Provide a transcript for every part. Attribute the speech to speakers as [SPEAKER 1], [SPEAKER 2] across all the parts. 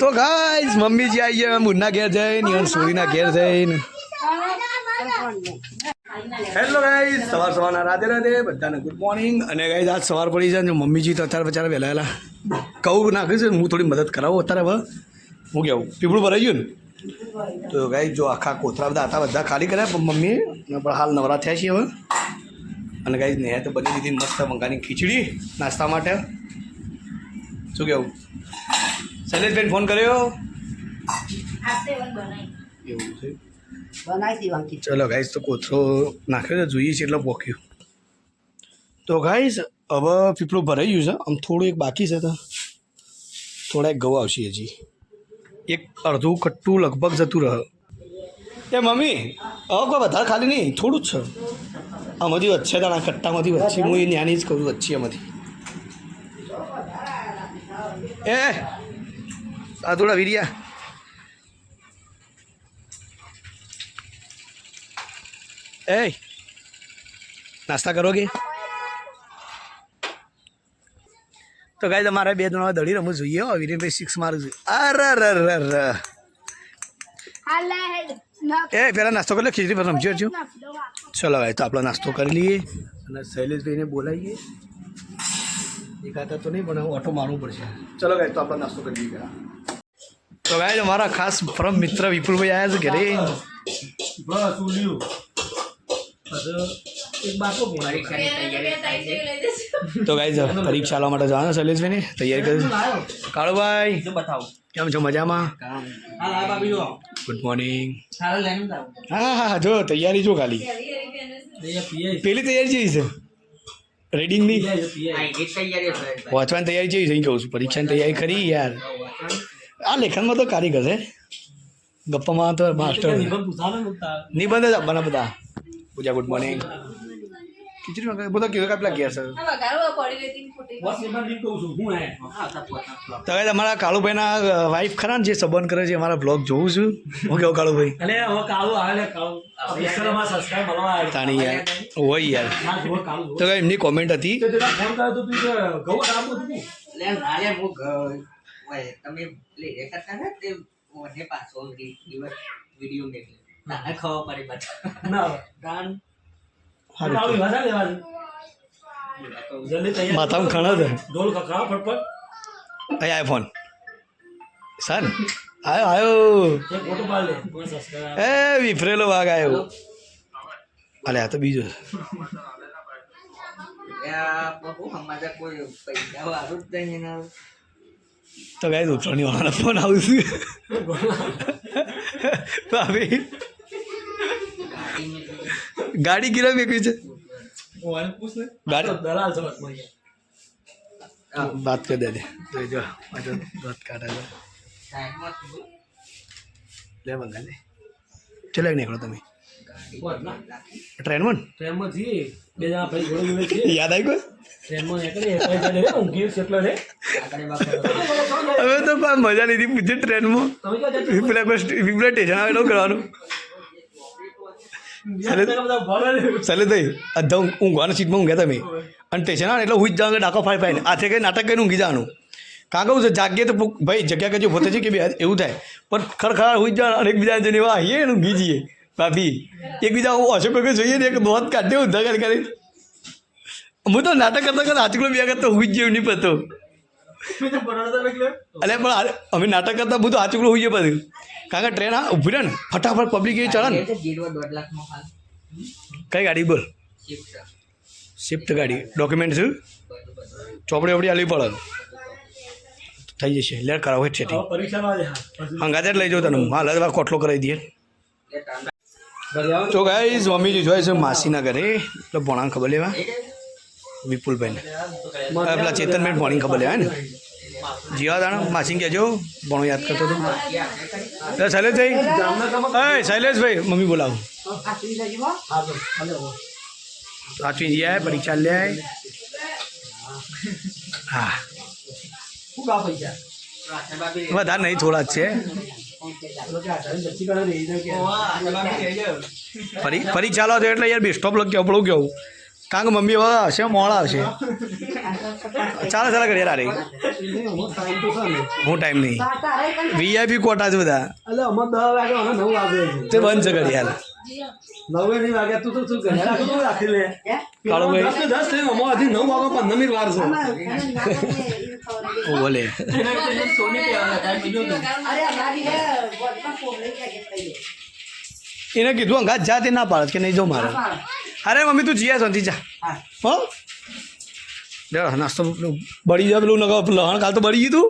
[SPEAKER 1] તો ગાઈસ મમ્મીજી આવી ગયા, મુન્ના ઘેર જઈને અને સોરીના ઘેર જઈને. હેલો ગાઈસ સવાર સવારના રાધે રાધે, બધાને ગુડ મોર્નિંગ અને ગાઈસ આજ સવાર પડી છે મમ્મીજી તો અત્યારે બચારા વહેલા કહું નાખ્યું છે, હું થોડી મદદ કરાવું અત્યારે હવે. હું કહેવું પીપળું ભરાઈ ગયું ને? તો ગાઈસ જો આખા કોથરા બધા હતા, બધા ખાલી કર્યા પણ મમ્મીએ પણ હાલ નવરા થયા છીએ હવે. અને ગાઈસ નેહ તો બની દીધી મસ્ત મંગાની ખીચડી નાસ્તા માટે. શું કેવું? શૈલેષભાઈ ફોન કર્યો? એવું છે? ચલો ગાઈસ તો કોથળો નાખ્યો તો જોઈએ છે એટલે પોખ્યું તો ગાઈસ હવે પીપળું ભરાઈ ગયું છે. આમ થોડું એક બાકી છે તો. થોડા એક ઘઉં આવશે હજી. એક અડધું કટ્ટું લગભગ જતું રહે. એ મમ્મી હવે કોઈ વધારે ખાલી નહીં થોડું જ છે. આમાંથી વચ્ચે તાણા કટ્ટામાંથી વચ્ચે હું એ નાની જ કહું વચ્ચે આમાંથી. એ આ થોડા વીરિયા એ નાસ્તા કરોગે તો ગાય તમારે બે ત્રણ દડી રમવું જોઈએ હો વિરેનભાઈ સિક્સ મારું જોઈએ અરે એ પેલા નાસ્તો કરી લો ખીચડી પર રમજો હજુ. ચલો ભાઈ તો આપણે નાસ્તો કરી લઈએ. અને શૈલેષભાઈને બોલાવીએ. એકાતા તો નહીં પણ ઓટો મારવું પડશે. ચલો ગાય તો આપણે નાસ્તો કરી લઈએ પહેલા. તો ગાય મારા ખાસ પરમ મિત્ર વિપુલભાઈ આવ્યા છે ઘરે.
[SPEAKER 2] બસ ઉલ્યું
[SPEAKER 1] તો ગાય પરીક્ષા લાવવા માટે જવાના શૈલેષભાઈને. તૈયારી કરી. કાળુભાઈ કેમ છો? મજામાં? ગુડ મોર્નિંગ હા હા જો તૈયારી જો ખાલી. પેલી તૈયારી જેવી છે? રેડિંગની વાંચવાની તૈયારી જેવી છે કહું છું. પરીક્ષાની તૈયારી કરી યાર. આ લેખનમાં તો કારીગર છે. ગપ્પામાં તો માસ્ટર.
[SPEAKER 2] નિબંધ
[SPEAKER 1] જ આપવાના બધા. પૂજા ગુડ મોર્નિંગ ખીચડી બધા કેવા કાપલા ગયા સર
[SPEAKER 2] તમે એમાં બી કહું છું હું હે.
[SPEAKER 1] તો હવે તમારા કાળુભાઈના વાઈફ ખરા જે સંબંધ કરે છે અમારા બ્લોગ જોઉં છું. હું કેવો કાળુભાઈ? તાણી યાર. હોય યાર. તો એમની કોમેન્ટ હતી?
[SPEAKER 3] ઓય, તમે લે એ કરતા ને તે મને પાછો દિવસ વીડિયો મેકલ્યો ના ખાવા પડે પાછા
[SPEAKER 2] ના.
[SPEAKER 3] દાન
[SPEAKER 1] હારું.
[SPEAKER 2] વાજા લેવાની. જલ્દી તૈયાર
[SPEAKER 1] માથામાં ખણા છે.
[SPEAKER 2] ઢોલ ખખડાવો ફટફટ.
[SPEAKER 1] અહીં આઈફોન સર આયો આયો. એ વિફરેલો વાઘ આવ્યો અલે આ તો બીજો છે.
[SPEAKER 3] આ બહુ સમાજે કોઈ પૈસા વાળું જ નહીં એના.
[SPEAKER 1] તો ગાય ઉત્તરાયણ વાળાનો ફોન આવશે ભાભી
[SPEAKER 3] ગાડી
[SPEAKER 1] ગીરા મેકવી છે. વાત કરી દે દે. તો જો આ તો વાત કાઢે લે બંગા લે ચલે નીકળો તમે. ટ્રેનમાં
[SPEAKER 2] ટ્રેનમાં જઈએ. બે જણા ભાઈ જોડે જોડે છીએ.
[SPEAKER 1] યાદ આવી ગયું?
[SPEAKER 2] ટ્રેનમાં નીકળીએ ઊંઘી રે.
[SPEAKER 1] હવે તો બા મજા લીધી પૂછે ટ્રેનમાં. કોઈ વિપલા સ્ટેશન આવે કરવાનું? ઊંઘવાના સીટમાં ઊંઘ્યા તમે. અને સ્ટેશન આવે ને એટલે હું જ જાઉં ડાકો ફાઈ ફાઈને હાથે કે નાટક કરીને ઊંઘી જવાનું. કાં કહું છે જાગીએ તો ભાઈ જગ્યા કજો પોતે છે કે બે? એવું થાય. પણ ખરખર હું જ જવાનું અને એકબીજા જઈને એવા આવીએ ઊંઘી જઈએ. ભાભી એકબીજા હું ઓછો કોઈ જોઈએ ને એક દોત કાઢે ઊંધા કરી કરી. હું તો નાટક કરતા કરતા હાથકડો બે કરતો હું જ જેવું નહીં પતો. અલે પણ અમે નાટક કરતા બધું હાથકડો હોઈએ બધું કારણ કે ટ્રેન આ ઊભી રહે ને ફટાફટ પબ્લિક એ ચડે ને. કઈ ગાડી બોલ?
[SPEAKER 3] શિફ્ટ
[SPEAKER 1] ગાડી. ડોક્યુમેન્ટ છે ચોપડી વપડી આલવી પડે. થઈ જશે. લેટ કરાવો છે
[SPEAKER 2] હા.
[SPEAKER 1] હંગાતે લઈ જાઉં તને. હા હાલ હવે કોટલો કરાવી દઈએ. તો ગાઈ મમ્મીજી જોઈ છે માસીના ઘરે એટલે ભણાને ખબર લેવા. વિપુલભાઈને. પેલા ચેતનભાઈ ભણી ખબર લેવાય ને? જીવા દાણા માસીને કહેજો. ભણો યાદ કરતો હતો. શૈલેષભાઈ. એ શૈલેષભાઈ મમ્મી બોલાવો.
[SPEAKER 2] તો.
[SPEAKER 1] સાચવી જાય પરીક્ષા લે. હા. વધારે નહીં થોડા જ છે.
[SPEAKER 2] લોકો ફરી ચાલો કરે
[SPEAKER 1] છો એટલે યાર બી સ્ટોપ લગ કેવું કેવું. કારણ કે મમ્મી હવે હશે મોડા આવશે ચાલો ચાલો ઘડિયાળ
[SPEAKER 2] યાર તો
[SPEAKER 1] હું ટાઈમ નહીં. વીઆઈપી કોટા છે બધા. તે બંધ છે ઘડિયાળ
[SPEAKER 2] નવે નહીં વાગ્યા તું તો તું ઘરે રાખી રાખી લે.
[SPEAKER 4] હે?
[SPEAKER 1] કાળુભાઈ.
[SPEAKER 2] દસ દસ થયું અમારે હજી નવ વાગે પંદર મિનિટ વાર છે.
[SPEAKER 1] બોલે. એને કીધું અંગાત જા તે ના પાડે કે નહીં જો મારે. અરે મમ્મી તું જીયા શાંતિ જા.
[SPEAKER 4] હો.
[SPEAKER 1] લે નાસ્તો બળી જાય પેલું નગર લહણ કાલ તો બળી ગયું તું?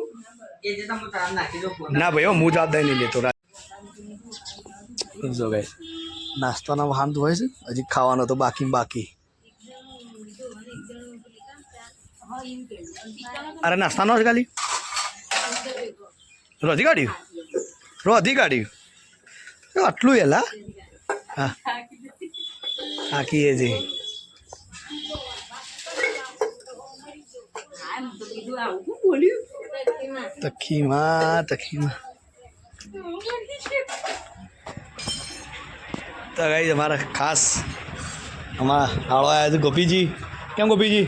[SPEAKER 1] ના ભાઈ હો, જવાબદારી નહીં લેતો જો ગાઈસ નાસ્તાના વાહન હોય છે. હજી ખાવાનો તો બાકી બાકી. અરે નાસ્તાનો જ ખાલી? રોધી કાઢ્યું રોધી કાઢ્યું આટલું એલા હા? હાકી એ છે તખીમાં તખીમાં તો ગાઈ અમારા ખાસ અમારા હાળો આવ્યા છે ગોપીજી. કેમ ગોપીજી?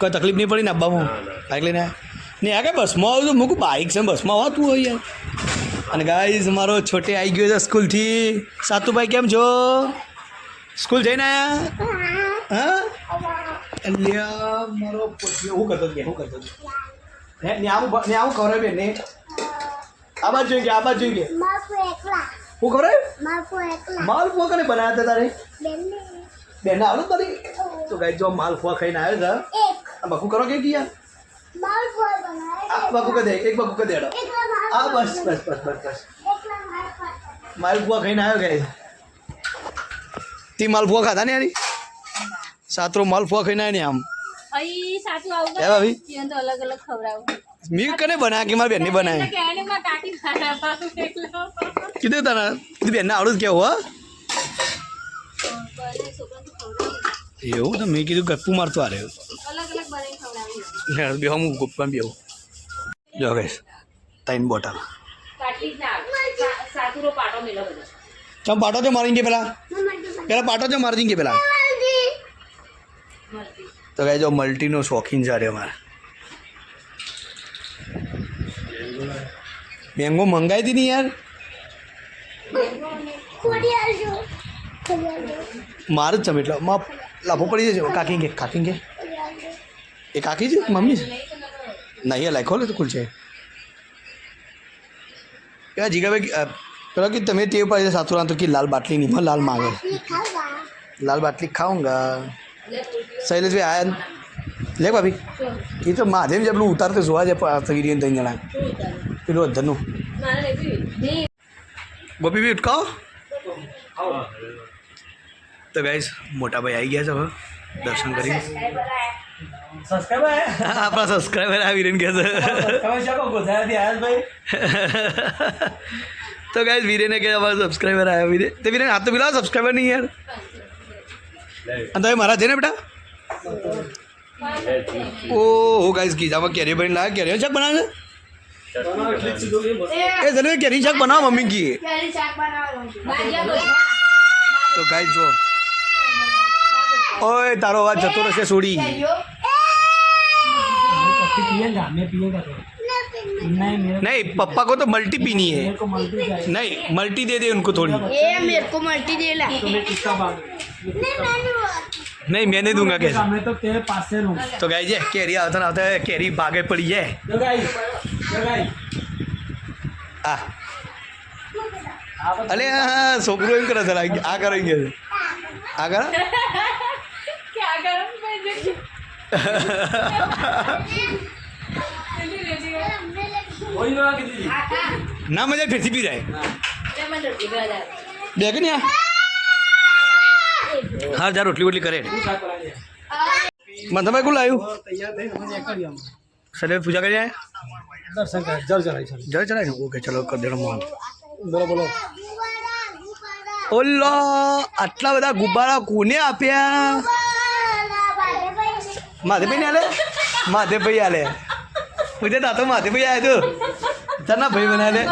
[SPEAKER 1] કોઈ તકલીફ નહીં પડી ને અબ્બામાં બાઇક લઈને નહીં આ કે બસમાં આવું છું? મૂકું બાઇક છે બસમાં આવતું હોય યાર અને ગાઈઝ મારો છોટે આવી ગયો છે સ્કૂલથી સાતુભાઈ, કેમ છો? સ્કૂલ જઈને આવ્યા હા? અલ્યા મારો હું કરતો હું કરતો આવું ને આવું ને. આ બાજુ જોઈ ગયા આ બાજુ જોઈ ગયા હું
[SPEAKER 5] ખબર
[SPEAKER 1] માલપુઆ કને બનાવ્યા હતા તારે?
[SPEAKER 5] બેને
[SPEAKER 1] બેન આવડે તારી? તો ગાઈ જો માલપુઆ ખાઈને આવ્યો હતા
[SPEAKER 5] એક.
[SPEAKER 1] આ બકુ કરો કે ગયા
[SPEAKER 5] માફો બનાવે
[SPEAKER 1] આ બકુ કે દે એક બકુ કે દેડો.
[SPEAKER 5] એકલા
[SPEAKER 1] આ બસ બસ બસ બસ બસ. માલપુઆ ખાઈને આવ્યો ગાઈ તી માલપુઆ ખાધા ને યારી? સાતરો માલપુઆ ખાઈને આવ્યો ને આમ. હે મી કને બનાવ્યા કે મારી બેનની બનાવી કીધું તને કીધું બેનને આવડું જ કેવું હો. એવું? તો મેં કીધું ગપ્પુ મારતો આ રહ્યો.
[SPEAKER 6] અલગ અલગ
[SPEAKER 1] બે હું ગુપ્પા બેહું. જો ગઈશ ત્રણ બોટલ.
[SPEAKER 6] કાટલી જ ના આવે સા- સાતુરો પાટો મેલો બધો
[SPEAKER 1] ચમ પાટો તો મારી ગયા પેલા? પેલા પાટો તો મારી ગયા પેલા? તો કહે જો મલ્ટીનો શોખીન છે અમારે મેંગો મંગાવી હતી ને યાર
[SPEAKER 5] ખોડી આવજો ખોડી આવજો
[SPEAKER 1] મારે જ જમે એટલે માં લાભો પડી જશે કાકી કે કાકી કે? એ કાકી છે? મમ્મી છે? નહીં અલાય ખોલે તો કુલચે યા જીગાભાઈ પેલા કે તમે તે ઉપર સાસુ રાંધો કે લાલ બાટલી નહીં લાલ માગે. લાલ બાટલી ખાઉંગા. શૈલેષભાઈ આયા લે ભાભી. એ તો માધેમ જે પેલું ઉતારતે જોવા છે તગીરી ત્રણ જણા. પેલું અધરનું ગોપીભાઈ ઉટકાવો તો ગાઈઝ મોટા ભાઈ આવી ગયા છે હવે. દર્શન કરી. આપણા સબસ્ક્રાઈબર આવી રહીને
[SPEAKER 2] ભાઈ.
[SPEAKER 1] તો ગાઈસ વીરેને કે અમારા સબસ્ક્રાઈબર આવ્યા વીરે. તે વીરેને હાથ તો મિલાવો સબસ્ક્રાઈબર નહીં યાર. અને તમે મારા છે ને બેટા ઓ ગાઈઝ કીધામાં કેરી બની લાગે કેરી શાક બનાવે છે એ જને કેરી શાક બનાવો મમ્મી કી
[SPEAKER 6] ભાજ્યા બધું
[SPEAKER 1] તો ગાઈસ જો ઓય તારો અવાજ જતો રહેશે સોડી
[SPEAKER 2] कॉफी पिएगा मैं पिएगा तो नहीं मेरे
[SPEAKER 1] नहीं पप्पा को तो मल्टी पीनी है
[SPEAKER 2] को मल्टी चाहिए
[SPEAKER 1] नहीं मल्टी दे दे उनको थोड़ी
[SPEAKER 5] ये मेरे को मल्टी दे ला
[SPEAKER 2] तो मैं किसका बात
[SPEAKER 1] नहीं मैं नहीं दूंगा कैसे
[SPEAKER 2] मैं तो तेरे पास से लूँ
[SPEAKER 1] तो गाई जे केरी આવતા ને આવતા કેરી ભાગે પડી જાય
[SPEAKER 2] जो
[SPEAKER 1] હા અલે હા છોકરો એમ કરે છે આ કરે એમ કે છે આ કરે ના મજા ફેરથી પી જાય. બે કે ને હા જા રોટલી વોટલી કરે. મંથાભાઈ કોણ લાવ્યું સર પૂજા કરી જાય
[SPEAKER 2] દર્શન કરે જળ
[SPEAKER 1] ચડાય જળ ચડાય ઓકે ચલો કરી દેડો મોહન.
[SPEAKER 2] બોલો બોલો.
[SPEAKER 1] ઓલો આટલા બધા ગુબ્બારા કોને આપ્યા? માધેભાઈ ને આલે? માધેભાઈ આલે. પૂછે તાતો માધેભાઈ આવ્યો તું. તારા ભાઈ બનાવે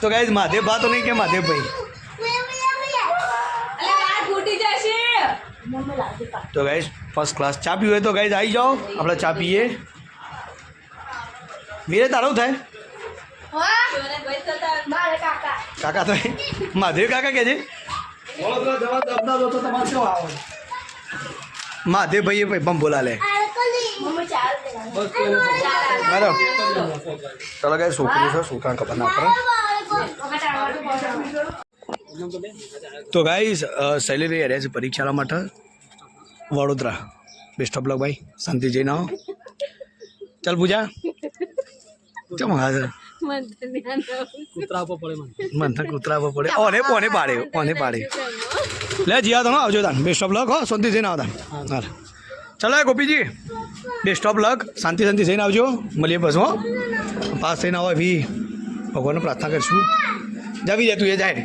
[SPEAKER 1] તો કઈ માધેભા ભા તો નહીં કે
[SPEAKER 6] માધેભાઈ?
[SPEAKER 1] તો ગાઈઝ ફર્સ્ટ ક્લાસ ચા પીવું હોય તો ગાઈઝ આવી જાઓ. આપણે ચા પીએ. વીરે તારું થાય?
[SPEAKER 5] કાકા
[SPEAKER 1] તો મહાદેવ કાકા કે છે? મહાદેવ ભાઈએ ભાઈ બમ બોલા લે
[SPEAKER 5] ચાલ
[SPEAKER 1] ચાલો કઈ છોકરી છે છોકરા ખબર ના પડે. તો ગાઈ શૈલી રહ્યા છે પરીક્ષા માટે. વડોદરા. બેસ્ટ ઓફ લક ભાઈ. શાંતિ જઈને આવો. ચાલ પૂજા. કેમ હા છે
[SPEAKER 2] કૂતરા ઉપર પડે મને.
[SPEAKER 1] તો કૂતરા પર પડે. ઓને કોને પાડે કોને પાડે લે જીયા તમે આવજો તાન. બેસ્ટ ઓફ લક હો શાંતિ થઈને આવતા હા ચલો ગોપીજી. બેસ્ટ ઓફ લક શાંતિ શાંતિ થઈને આવજો. મળીએ બસ હો. પાસ થઈને આવો ભી. ભગવાનને પ્રાર્થના કરીશું. જાવી જાય તું એ જાય.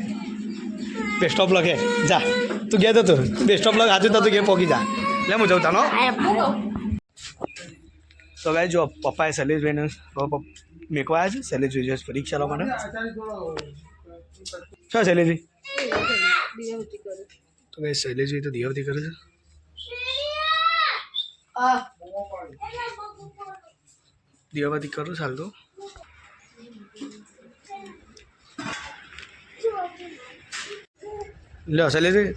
[SPEAKER 1] બેસ્ટ ઓફ લક હે જા. તું ગયા તો તું. બેસ્ટ ઓફ લક હાજુ તો તું કે પોકી જા. લે હું જાઉં તાનો તો ગાય જો પપ્પાએ શૈલેષભાઈને મેકવા આવ્યા છે? શૈલેષભાઈ જશે પરીક્ષા લેવા માટે શું શૈલેષજી? તો ગાય શૈલેષજી તો દિયાવતી કરે છે? દિયાવતી કરું ચાલ તો. લે
[SPEAKER 2] શૈલેષજી.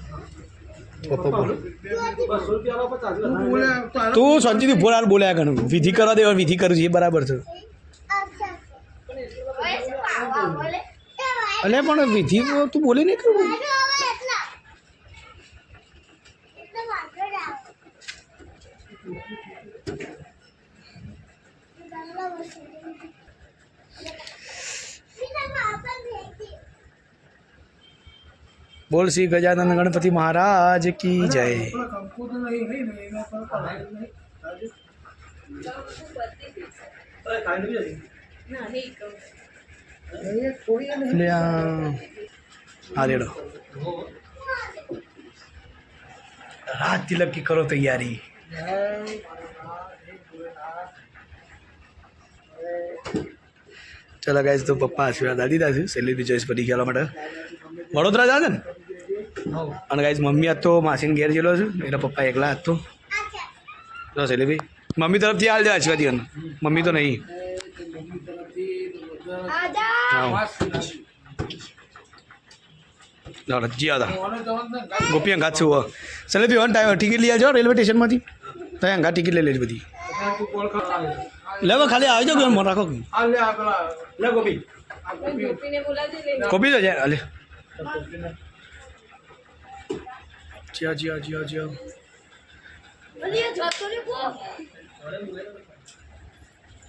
[SPEAKER 1] તું સંજીત બોલાર બોલ્યા કર. વિધિ કરવા દેવા વિધિ કરું છું બરાબર છે. અલે પણ વિધિ તું બોલી નહીં કરું બોલ શ્રી ગજાનંદ ગણપતિ મહારાજ કી જય. એટલે આ રેડો. રાત તિલક કરો તૈયારી. ચલો ગાઈસ તો પપ્પા આશીર્વાદ આદી દાશે સેલિબ્રિટી ચોઈસ પડી ગયા માટે વડોદરા જા ને? અને ગાઈસ મમ્મી હતો માસીને ઘેર ગયેલો છે. એના પપ્પા એકલા હતો તો. સેલિબ્રિટી મમ્મી તરફથી હાલ જાય આશીર્વાદ. મમ્મી તો નહીં. હા ચાલો જી ગોપી અંગાત છું ચાલે બી વન ટાઈમ ટિકિટ લઈ આવજો રેલવે સ્ટેશનમાંથી ત્યાં અંગા ટિકિટ લઈ લેજો બધી. લેવો ખાલી આવી કે મને રાખો લે ગોપી. ગોપી તો જાય અલે જીયા જીયા જીયા જીયા.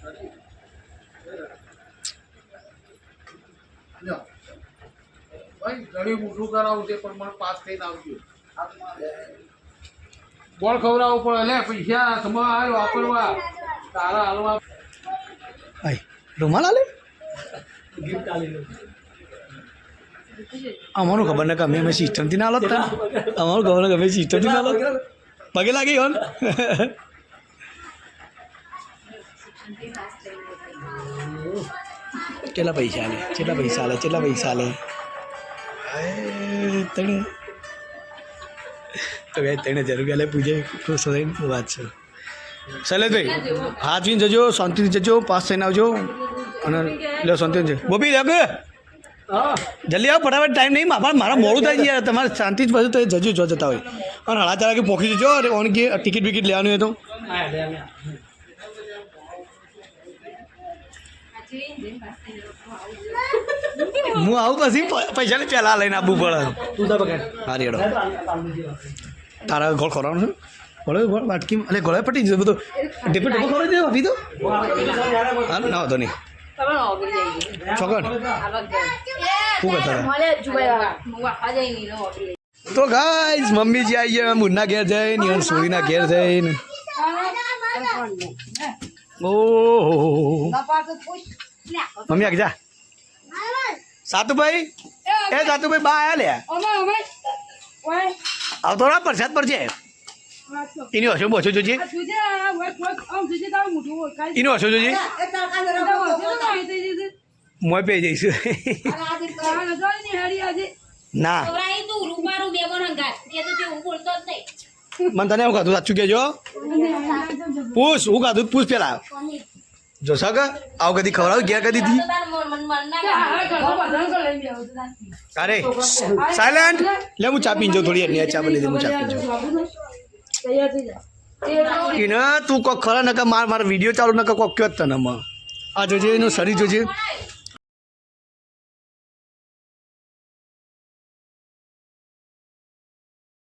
[SPEAKER 7] ભાઈ ઘણી મોટું કરાવું છે પણ મને પાસ થઈને આવજો. બોલ ખવડાવવું પડે લે પૈસા હાથમાં આવ્યો વાપરવા. તારા હાલવા
[SPEAKER 1] ભાઈ રૂમાલ આલે?
[SPEAKER 2] ગિફ્ટ આલી
[SPEAKER 1] અમારું ખબર ને કે અમે સિસ્ટમથી ના લત અમારું ખબર ને કે અમે સિસ્ટમથી ના લત પગે લાગી હોન કેટલા પૈસા આલે? કેટલા પૈસા આલે? કેટલા પૈસા આલે? હાય, હવે તો ભાઈ તને જરૂર ગયા પૂજે ખુશ થઈને વાત છે? શૈલેષભાઈ હાથ જોઈને જજો શાંતિથી જજો પાસ થઈને આવજો. અને લો શાંતિથી લે કે જલ્દી આવો ફટાફટ ટાઈમ નહીં મારા મારા મોડું થાય યાર. તમારે શાંતિ જ બધું તો જજો જો જતા હોય. અને હળા ચાર વાગે પોખી જજો અરે ઓન કે ટિકિટ બિકિટ લેવાનું હોય તો.
[SPEAKER 2] લે અમે
[SPEAKER 1] હું આવું પછી પૈસા ને પહેલાં લઈને આવવું પડે. હા રેડો તારા ગોળ ખોરાવાનું છે? ગોળે ગોળ વાટકી અલે ગોળે પટી જશે બધું. ટેપે ટેપો ખવડાવી દે આપી દો હા ના વાંધો નહીં. ચોકડ. શું કરતા તો ગાઈસ મમ્મી જે આવી ગયા મુન્ના ઘેર જઈને ઈવન સુરીના ઘેર જઈને. ઓહો. મમ્મી આગ જા. સાતુભાઈ? એ સાતુભાઈ બા આયા લે? આવતો ના પ્રસાદ પર છે. એની હસો બસો જોજે. એની હસો જોજે. મોય પે જઈશું ના મને તને એવું ખાધું સાચું કેજો પૂછ હું ખાધું પૂછ પેલા. જોશા કા આવ કદી ખવડાવ? ગયા કદી થી? અરે સાયલેન્ટ લે, હું ચા પીન જો થોડી એની ચા બની દે હું ચા પીન જો તું કોક ખરા નકા, માર માર વીડિયો ચાલુ નકા, કોક કયો તને માં આ જોજે, એનું શરીર જોજે.